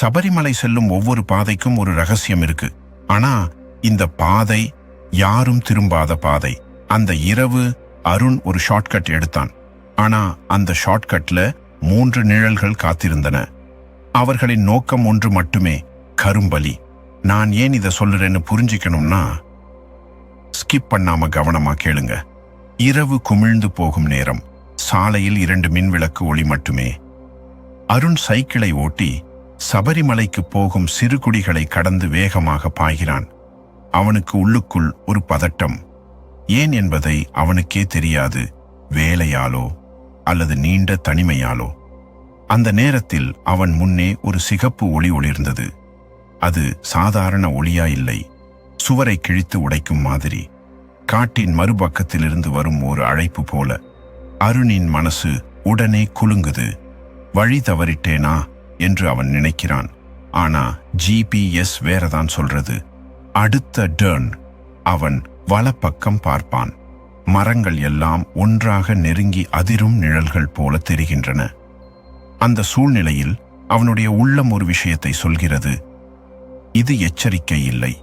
சபரிமலை செல்லும் ஒவ்வொரு பாதைக்கும் ஒரு ரகசியம் இருக்கு. ஆனா இந்த பாதை யாரும் திரும்பாத பாதை. அந்த இரவு அருண் ஒரு ஷார்ட்கட் எடுத்தான். ஆனா அந்த ஷார்ட்கட்ல மூன்று நிழல்கள் காத்திருந்தன. அவர்களின் நோக்கம் ஒன்று மட்டுமே கரும்பலி. நான் ஏன் இதை சொல்லுறேன்னு புரிஞ்சுக்கணும்னா ஸ்கிப் பண்ணாம கவனமா கேளுங்க. இரவு குமிழ்ந்து போகும் நேரம். சாலையில் இரண்டு மின்விளக்கு ஒளி மட்டுமே. அருண் சைக்கிளை ஓட்டி சபரிமலைக்கு போகும் சிறுகுடிகளை கடந்து வேகமாக பாய்கிறான். அவனுக்கு உள்ளுக்குள் ஒரு பதட்டம். ஏன் என்பதை அவனுக்கே தெரியாது. வேலையாலோ அல்லது நீண்ட தனிமையாலோ. அந்த நேரத்தில் அவன் முன்னே ஒரு சிகப்பு ஒளி ஒளிர்ந்தது. அது சாதாரண ஒளியா இல்லை. சுவரை கிழித்து உடைக்கும் மாதிரி. காட்டின் மறுபக்கத்திலிருந்து வரும் ஒரு அழைப்பு போல. அருணின் மனசு உடனே குலுங்குது. வழி தவறிட்டேனா? என்று அவன் நினைக்கிறான். ஆனா ஜிபிஎஸ் வேறதான் சொல்றது. அடுத்த டர்ன் அவன் வலப்பக்கம் பார்ப்பான். மரங்கள் எல்லாம் ஒன்றாக நெருங்கி அதிரும் நிழல்கள் போல தெரிகின்றன. அந்த சூழ்நிலையில் அவனுடைய உள்ளம் ஒரு விஷயத்தை சொல்கிறது. இது எச்சரிக்கை இல்லை.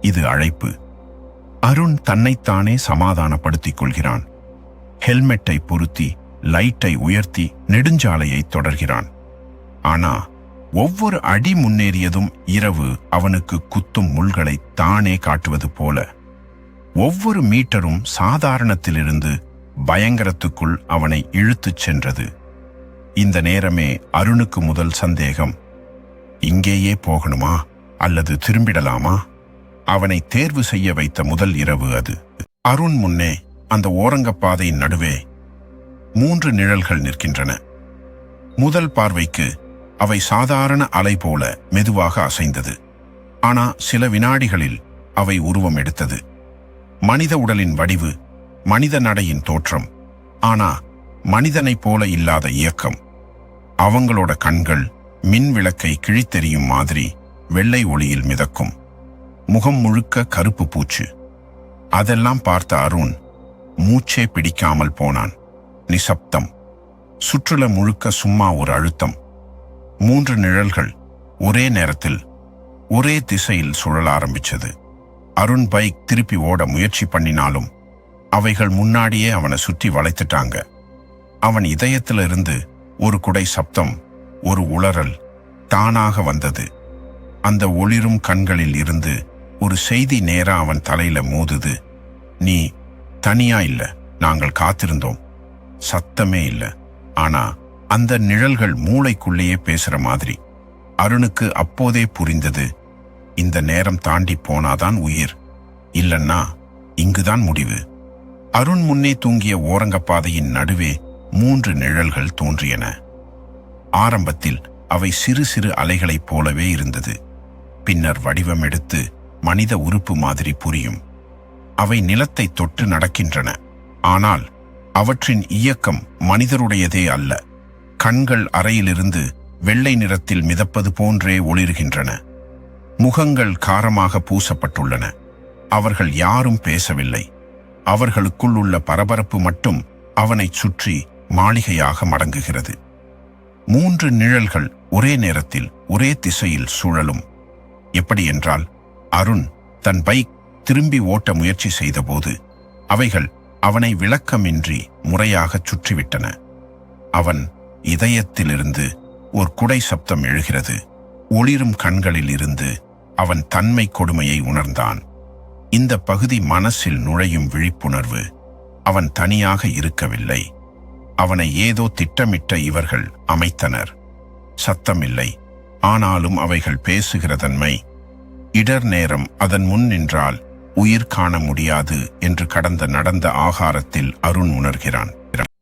இது அழைப்பு. அருண் தன்னைத்தானே சமாதானப்படுத்திக் கொள்கிறான். ஹெல்மெட்டை பொருத்தி லைட்டை உயர்த்தி நெடுஞ்சாலையை தொடர்கிறான். ஆனா ஒவ்வொரு அடி முன்னேறியதும் இரவு அவனுக்கு குத்தும் முள்களை தானே காட்டுவது போல. ஒவ்வொரு மீட்டரும் சாதாரணத்திலிருந்து பயங்கரத்துக்குள் அவனை இழுத்துச் சென்றது. இந்த நேரமே அருணுக்கு முதல் சந்தேகம் இங்கேயே போகணுமா? அல்லது திரும்பிடலாமா? அவனை தேர்வு செய்ய வைத்த முதல் இரவு அது. அருண் முன்னே அந்த ஓரங்கப்பாதையின் நடுவே மூன்று நிழல்கள் நிற்கின்றன. முதல் பார்வைக்கு அவை சாதாரண அலை போல மெதுவாக அசைந்தது. ஆனா சில வினாடிகளில் அவை உருவம் எடுத்தது. மனித உடலின் வடிவு மனித நடையின் தோற்றம் ஆனா மனிதனைப் போல இல்லாத இயக்கம். அவங்களோட கண்கள் மின் விளக்கை கிழித்தெறியும் மாதிரி வெள்ளை ஒளியில் மிதக்கும். முகம் முழுக்க கருப்பு பூச்சு. அதெல்லாம் பார்த்த அருண் மூச்சே பிடிக்காமல் போனான். நிசப்தம். சுற்றுல முழுக்க சும்மா ஒரு அழுத்தம். மூன்று நிழல்கள் ஒரே நேரத்தில் ஒரே திசையில் சுழல ஆரம்பிச்சது. அருண் பைக் திருப்பி ஓட முயற்சி பண்ணினாலும் அவைகள் முன்னாடியே அவனை சுற்றி வளைத்துட்டாங்க. அவன் இதயத்திலிருந்து ஒரு குடை சப்தம் ஒரு உளறல் தானாக வந்தது. அந்த ஒளிரும் கண்களில் இருந்து ஒரு செய்தி நேரா அவன் தலையில மோதுது. நீ தனியா இல்ல நாங்கள் காத்திருந்தோம். சத்தமே இல்லை. ஆனா அந்த நிழல்கள் மூளைக்குள்ளேயே பேசுற மாதிரி. அருணுக்கு அப்போதே புரிந்தது இந்த நேரம் தாண்டி போனாதான் உயிர் இல்லன்னா இங்குதான் முடிவு. அருண் முன்னே தூங்கிய ஓரங்கப்பாதையின் நடுவே மூன்று நிழல்கள் தோன்றியன. ஆரம்பத்தில் அவை சிறு சிறு அலைகளைப் போலவே இருந்தது. பின்னர் வடிவம் எடுத்து மனித உறுப்பு மாதிரி புரியும். அவை நிலத்தை தொட்டு நடக்கின்றன ஆனால் அவற்றின் இயக்கம் மனிதருடையதே அல்ல. கண்கள் அறையிலிருந்து வெள்ளை நிறத்தில் மிதப்பது போன்றே ஒளிர்கின்றன. முகங்கள் காரமாக பூசப்பட்டுள்ளன. அவர்கள் யாரும் பேசவில்லை. அவர்களுக்குள் உள்ள பரபரப்பு மட்டும் அவனைச் சுற்றி மாளிகையாக மடங்குகிறது. மூன்று நிழல்கள் ஒரே நேரத்தில் ஒரே திசையில் சுழலும். எப்படி என்றால் அருண் தன் பைக் திரும்பி ஓட்ட முயற்சி செய்தபோது அவைகள் அவனை விளக்கமின்றி முறையாகச் சுற்றிவிட்டன. அவன் இதயத்திலிருந்து ஒரு குடை சப்தம் எழுகிறது. ஒளிரும் கண்களில் இருந்து அவன் தன்மை கொடுமையை உணர்ந்தான். இந்த பகுதி மனசில் நுழையும் விழிப்புணர்வு அவன் தனியாக இருக்கவில்லை. அவனை ஏதோ திட்டமிட்ட இவர்கள் அமைத்தனர். சத்தமில்லை. ஆனாலும் அவைகள் பேசுகிற தன்மை இடர் நேரம் அதன் முன் நின்றால் உயிர் காண முடியாது என்று கடந்த நடந்த ஆகாரத்தில் அருண் உணர்கிறான்.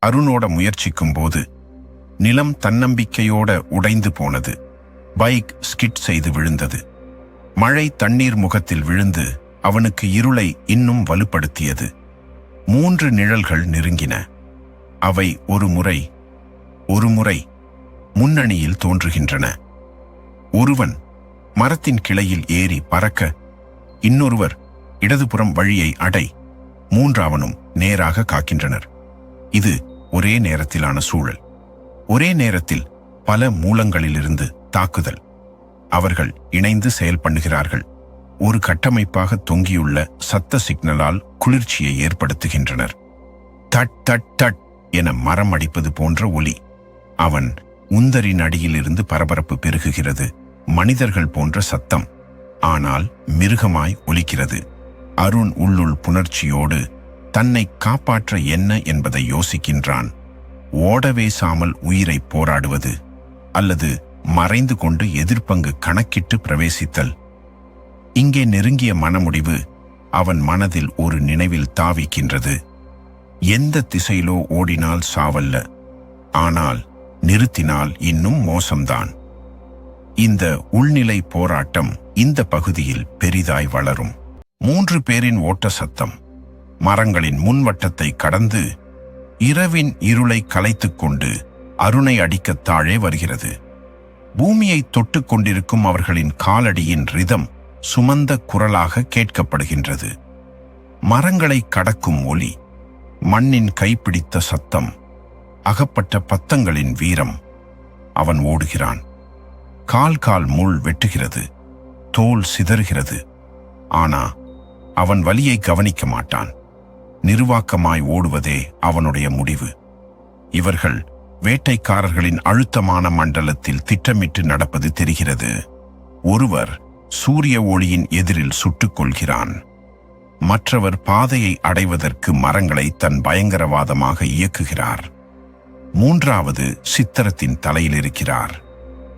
அருணோட முயற்சிக்கும் போது நிலம் தன்னம்பிக்கையோட உடைந்து போனது. பைக் ஸ்கிட் செய்து விழுந்தது. மழை தண்ணீர் முகத்தில் விழுந்து அவனுக்கு இருளை இன்னும் வலுப்படுத்தியது. மூன்று நிழல்கள் நெருங்கின. அவை ஒரு முறை ஒரு முறை முன்னணியில் தோன்றுகின்றன. ஒருவன் மரத்தின் கிளையில் ஏறி பறக்க இன்னொருவர் இடதுபுறம் வழியை அடை மூன்றாவனும் நேராக காக்கின்றனர். இது ஒரே நேரத்திலான சூழல். ஒரே நேரத்தில் பல மூலங்களிலிருந்து தாக்குதல். அவர்கள் இணைந்து செயல்பண்ணுகிறார்கள். ஒரு கட்டமைப்பாக தொங்கியுள்ள சத்த சிக்னலால் குளிர்ச்சியை ஏற்படுத்துகின்றனர். தட் தட் தட் என மரம் அடிப்பது போன்ற ஒலி. அவன் உந்தரின் அடியிலிருந்து பரபரப்பு பெருகுகிறது. மனிதர்கள் போன்ற சத்தம். ஆனால் மிருகமாய் ஒலிக்கிறது. அருண் உள்ளுள் புணர்ச்சியோடு தன்னை காப்பாற்ற என்ன என்பதை யோசிக்கின்றான். ஓடவே சாமல் உயிரை போராடுவது அல்லது மறைந்து கொண்டு எதிர்ப்பங்கு கணக்கிட்டு பிரவேசித்தல். இங்கே நெருங்கிய மனமுடிவு அவன் மனதில் ஒரு நினைவில் தாவிக்கின்றது. எந்த திசையிலோ ஓடினால் சாவல்ல. ஆனால் நிறுத்தினால் இன்னும் மோசம்தான். இந்த உள்நிலை போராட்டம் இந்த பகுதியில் பெரிதாய் வளரும். மூன்று பேரின் ஓட்ட சத்தம் மரங்களின் முன்வட்டத்தை கடந்து இரவின் இருளை கலைத்துக் கொண்டு அருணை அடிக்கத் தாழே வருகிறது. பூமியை தொட்டு கொண்டிருக்கும் அவர்களின் காலடியின் ரிதம் சுமந்த குரலாக கேட்கப்படுகின்றது. மரங்களை கடக்கும் ஒலி மண்ணின் கைப்பிடித்த சத்தம் அகப்பட்ட பத்தங்களின் வீரம். அவன் ஓடுகிறான். கால் கால் முள் வெட்டுகிறது தோல் சிதறுகிறது. ஆனா அவன் வலியை கவனிக்க மாட்டான். நிர்வாக்கமாய் ஓடுவதே அவனுடைய முடிவு. இவர்கள் வேட்டைக்காரர்களின் அழுத்தமான மண்டலத்தில் திட்டமிட்டு நடப்பது தெரிகிறது. ஒருவர் சூரிய ஒளியின் எதிரில் சுட்டுக் கொள்கிறான் மற்றவர் பாதையை அடைவதற்கு மரங்களை தன் பயங்கரவாதமாக இயக்குகிறார். மூன்றாவது சித்திரத்தின் தலையில் இருக்கிறார்.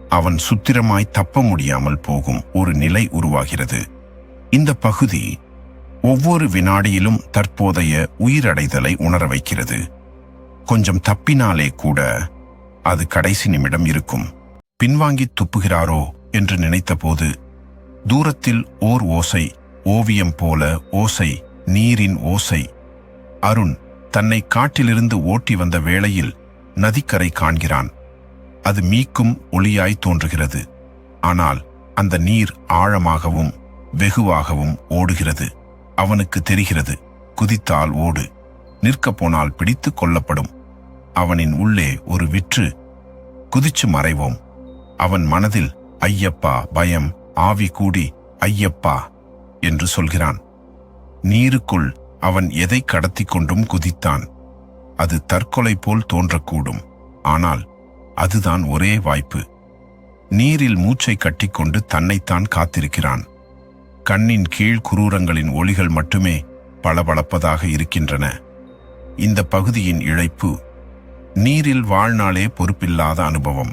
அவன் சுத்திரமாய் தப்ப முடியாமல் போகும் ஒரு நிலை உருவாகிறது. இந்த பகுதி ஒவ்வொரு வினாடியிலும் தற்போதைய உயிரடைதலை உணர வைக்கிறது. கொஞ்சம் தப்பினாலே கூட அது கடைசி நிமிடம் இருக்கும். பின்வாங்கி துப்புகிறாரோ என்று நினைத்தபோது தூரத்தில் ஓர் ஓசை ஓவியம் போல ஓசை நீரின் ஓசை. அருண் தன்னை காட்டிலிருந்து ஓட்டி வந்த வேளையில் நதிக்கரை காண்கிறான். அது மீக்கும் ஒளியாய் தோன்றுகிறது. ஆனால் அந்த நீர் ஆழமாகவும் வெகுவாகவும் ஓடுகிறது. அவனுக்கு தெரிகிறது குதித்தால் ஓடு நிற்கப் போனால் பிடித்து கொள்ளப்படும். அவனின் உள்ளே ஒரு விற்று குதிச்சு மறைவோம். அவன் மனதில் ஐயப்பா பயம் ஆவி கூடி ஐயப்பா என்று சொல்கிறான். நீருக்குள் அவன் எதை கடத்தி கொண்டும் குதித்தான். அது தற்கொலை போல் தோன்றக்கூடும். ஆனால் அதுதான் ஒரே வாய்ப்பு. நீரில் மூச்சை கட்டிக்கொண்டு தன்னைத்தான் காத்திருக்கிறான். கண்ணின் கீழ் குரூரங்களின் ஒளிகள் மட்டுமே பளபளப்பதாக இருக்கின்றன. இந்த பகுதியின் இழைப்பு நீரில் வாழ்நாளே பொறுப்பில்லாத அனுபவம்.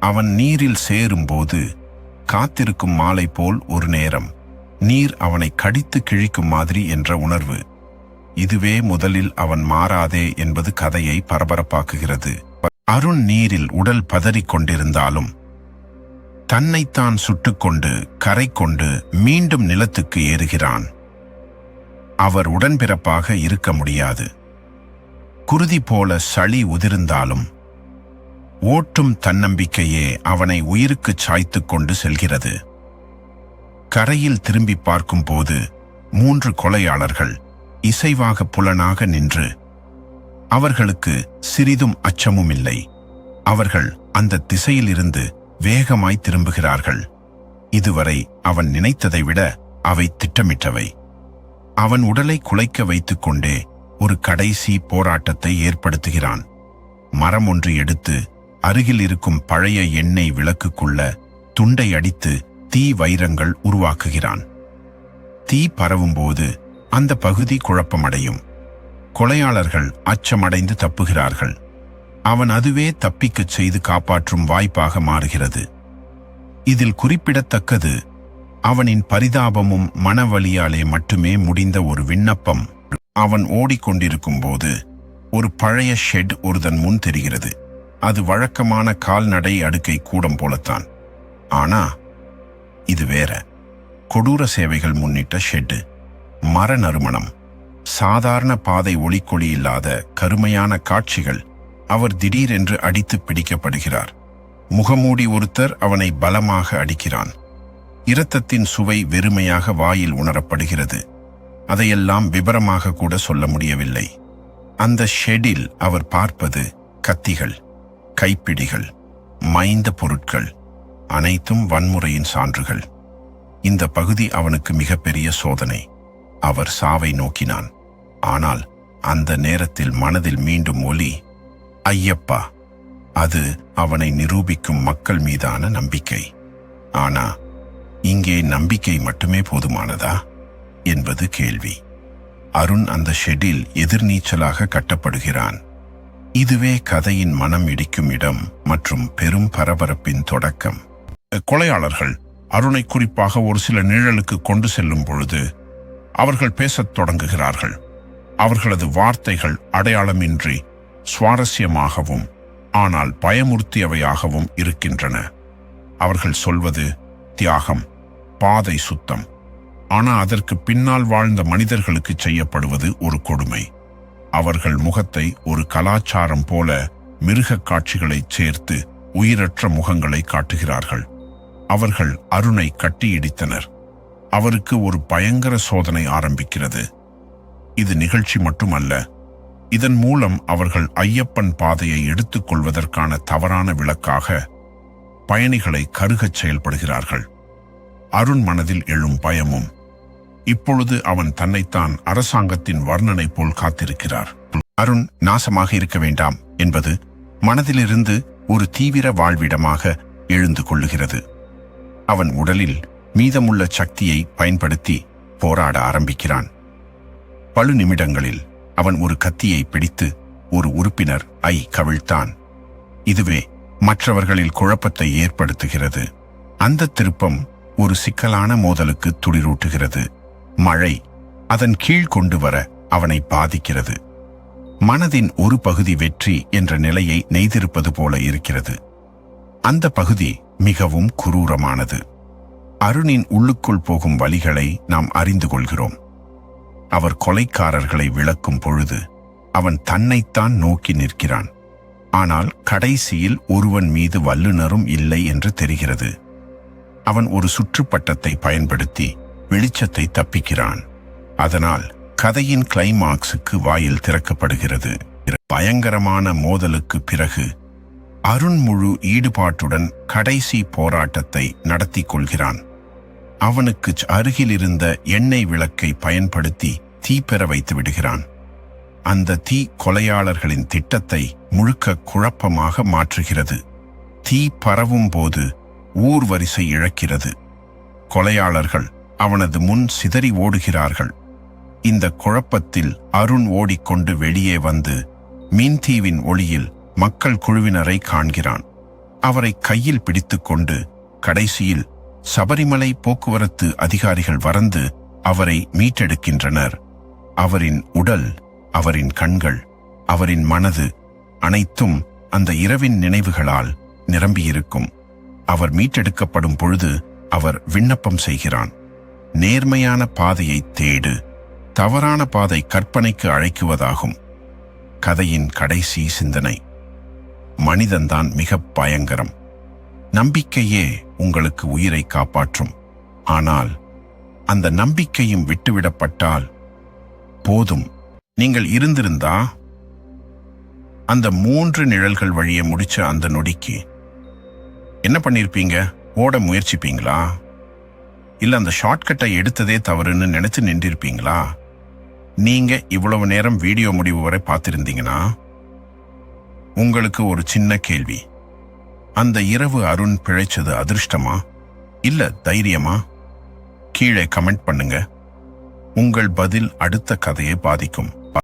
அவன் நீரில் சேரும்போது காத்திருக்கும் மாலை போல் ஒரு நேரம். நீர் அவனை கடித்து கிழிக்கும் மாதிரி என்ற உணர்வு. இதுவே முதலில் அவன் மாறாதே என்பது கதையை பரபரப்பாக்குகிறது. அருண் நீரில் உடல் பதறிக் கொண்டிருந்தாலும் தன்னைத்தான் சுட்டுக்கொண்டு கரை கொண்டு மீண்டும் நிலத்துக்கு ஏறுகிறான். அவர் உடன்பிறப்பாக இருக்க முடியாது. குருதி போல சளி உதிர்ந்தாலும் ஓட்டும் தன்னம்பிக்கையே அவனை உயிருக்குச் சாய்த்து கொண்டு செல்கிறது. கரையில் திரும்பி பார்க்கும்போது மூன்று கொலையாளர்கள் இசைவாக புலனாக நின்று அவர்களுக்கு சிறிதும் அச்சமும் இல்லை அவர்கள் அந்த திசையிலிருந்து வேகமாய் திரும்புகிறார்கள். இதுவரை அவன் நினைத்ததை விட அவை திட்டமிட்டவை. அவன் உடலை குலைக்க வைத்துக் கொண்டே ஒரு கடைசி போராட்டத்தை ஏற்படுத்துகிறான். மரம் ஒன்று எடுத்து அருகில் இருக்கும் பழைய எண்ணெய் விளக்குக்குள்ள துண்டை அடித்து தீ வைரங்கள் உருவாக்குகிறான். தீ பரவும்போது அந்த பகுதி குழப்பமடையும். கொலையாளர்கள் அச்சமடைந்து தப்புகிறார்கள். அவன் அதுவே தப்பிக்கச் செய்து காப்பாற்றும் வாய்ப்பாக மாறுகிறது. இதில் குறிப்பிடத்தக்கது அவனின் பரிதாபமும் மனவழியாலே மட்டுமே முடிந்த ஒரு விண்ணப்பம். அவன் ஓடிக்கொண்டிருக்கும் போது ஒரு பழைய ஷெட் ஒருதன் முன் தெரிகிறது. அது வழக்கமான கால்நடை அடுக்கை கூடம் போலத்தான். ஆனா இது வேற. கொடூர சேவைகள் முன்னிட்ட ஷெட்டு. மர நறுமணம். சாதாரண பாதை ஒளிக்கொளி இல்லாத கருமையான காட்சிகள். அவர் திடீரென்று அடித்து பிடிக்கப்படுகிறார். முகமூடி ஒருத்தர் அவனை பலமாக அடிக்கிறான். இரத்தத்தின் சுவை வெறுமையாக வாயில் உணரப்படுகிறது. அதையெல்லாம் விபரமாக கூட சொல்ல முடியவில்லை. அந்த ஷெடில் அவர் பார்ப்பது கத்திகள் கைப்பிடிகள் மைந்த பொருட்கள் அனைத்தும் வன்முறையின் சான்றுகள். இந்த பகுதி அவனுக்கு மிகப்பெரிய சோதனை. அவர் சாவை நோக்கினான். ஆனால் அந்த நேரத்தில் மனதில் மீண்டும் ஒலி ஐயப்பா அது அவனை நிரூபிக்கும் மக்கள் மீதான நம்பிக்கை. ஆனா இங்கே நம்பிக்கை மட்டுமே போதுமானதா? என்பது கேள்வி. அருண் அந்த ஷெட்டில் எதிர்நீச்சலாக கட்டப்படுகிறான். இதுவே கதையின் மனம் இடிக்கும் இடம் மற்றும் பெரும் பரபரப்பின் தொடக்கம். கொலையாளர்கள் அருணை குறிப்பாக ஒரு சில நிழலுக்கு கொண்டு செல்லும் பொழுது அவர்கள் பேசத் தொடங்குகிறார்கள். அவர்களது வார்த்தைகள் அடையாளமின்றி சுவாரஸ்யமாகவும் ஆனால் பயமுறுத்தியவையாகவும் இருக்கின்றன. அவர்கள் சொல்வது தியாகம் பாதை சுத்தம். ஆனால் அதற்கு பின்னால் வாழ்ந்த மனிதர்களுக்கு செய்யப்படுவது ஒரு கொடுமை. அவர்கள் முகத்தை ஒரு கலாச்சாரம் போல மிருகக் காட்சிகளைச் சேர்த்து உயிரற்ற முகங்களை காட்டுகிறார்கள். அவர்கள் அருணை கட்டியிடித்தனர். அவருக்கு ஒரு பயங்கர சோதனை ஆரம்பிக்கிறது. இது நிகழ்ச்சி மட்டுமல்ல இதன் மூலம் அவர்கள் ஐயப்பன் பாதையை எடுத்துக் கொள்வதற்கான தவறான விளக்காக பயணிகளை கருகச் செயல்படுகிறார்கள். அருண் மனதில் எழும் பயமும் இப்பொழுது அவன் தன்னைத்தான் அரசாங்கத்தின் வர்ணனை போல் காத்திருக்கிறார். அருண் நாசமாக இருக்க வேண்டாம் என்பது மனதிலிருந்து ஒரு தீவிர வாழ்விடமாக எழுந்து கொள்ளுகிறது. அவன் உடலில் மீதமுள்ள சக்தியை பயன்படுத்தி போராட ஆரம்பிக்கிறான். பல நிமிடங்களில் அவன் ஒரு கத்தியை பிடித்து ஒரு உறுப்பினர் ஐ கவிழ்த்தான். இதுவே மற்றவர்களில் குழப்பத்தை ஏற்படுத்துகிறது. அந்த திருப்பம் ஒரு சிக்கலான மோதலுக்கு துளிரூட்டுகிறது. மழை அதன் கீழ் கொண்டு வர அவனை பாதிக்கிறது. மனதின் ஒரு பகுதி வெற்றி என்ற நிலையை நெய்திருப்பது போல இருக்கிறது. அந்த பகுதி மிகவும் குரூரமானது. அருணின் உள்ளுக்குள் போகும் வழிகளை நாம் அறிந்து கொள்கிறோம். அவர் கொலைக்காரர்களை விளக்கும் பொழுது அவன் தன்னைத்தான் நோக்கி நிற்கிறான். ஆனால் கடைசியில் ஒருவன் மீது வல்லுநரும் இல்லை என்று தெரிகிறது. அவன் ஒரு சுற்றுப்பட்டத்தை பயன்படுத்தி வெளிச்சத்தை தப்பிக்கிறான். அதனால் கதையின் கிளைமாக்ஸுக்கு வாயில் திறக்கப்படுகிறது. பயங்கரமான மோதலுக்கு பிறகு அருண் முழு ஈடுபாட்டுடன் கடைசி போராட்டத்தை நடத்தி கொள்கிறான். அவனுக்கு அருகில் இருந்த எண்ணெய் விளக்கை பயன்படுத்தி தீ பெற வைத்து விடுகிறான். அந்த தீ கொலையாளர்களின் திட்டத்தை முழுக்க குழப்பமாக மாற்றுகிறது. தீ பரவும் போது ஊர் வரிசை இழக்கிறது. கொலையாளர்கள் அவனது முன் சிதறி ஓடுகிறார்கள். இந்த குழப்பத்தில் அருண் ஓடிக்கொண்டு வெளியே வந்து மீன்தீவின் ஒளியில் மக்கள் குழுவினரை காண்கிறான். அவரை கையில் பிடித்துக்கொண்டு கடைசியில் சபரிமலை போக்குவரத்து அதிகாரிகள் வரந்து அவரை மீட்டெடுக்கின்றனர். அவரின் உடல் அவரின் கண்கள் அவரின் மனது அனைத்தும் அந்த இரவின் நினைவுகளால் நிரம்பியிருக்கும். அவர் மீட்டெடுக்கப்படும் பொழுது அவர் விண்ணப்பம் செய்கிறான். நேர்மையான பாதையை தேடு தவறான பாதை கற்பனைக்கு அழைக்குவதாகும். கதையின் கடைசி சிந்தனை. மனிதன்தான் மிக பயங்கரம். நம்பிக்கையே உங்களுக்கு உயிரை காப்பாற்றும். ஆனால் அந்த நம்பிக்கையும் விட்டுவிடப்பட்டால் போதும். நீங்கள் இருந்திருந்தா அந்த மூன்று நிழல்கள் வழியை முடிச்ச அந்த நொடிக்கு என்ன பண்ணிருப்பீங்க? ஓட முயற்சிப்பீங்களா? இல்ல அந்த ஷார்ட்கட்டை எடுத்ததே தவறுன்னு நினைச்சு நின்றிருப்பீங்களா? நீங்க இவ்வளவு நேரம் வீடியோ முடிவு வரை பார்த்திருந்தீங்கன்னா உங்களுக்கு ஒரு சின்ன கேள்வி. அந்த இரவு அருண் பிழைச்சது அதிர்ஷ்டமா? இல்ல தைரியமா? கீழே கமெண்ட் பண்ணுங்க. உங்கள் பதில் அடுத்த கதையை பாதிக்கும்.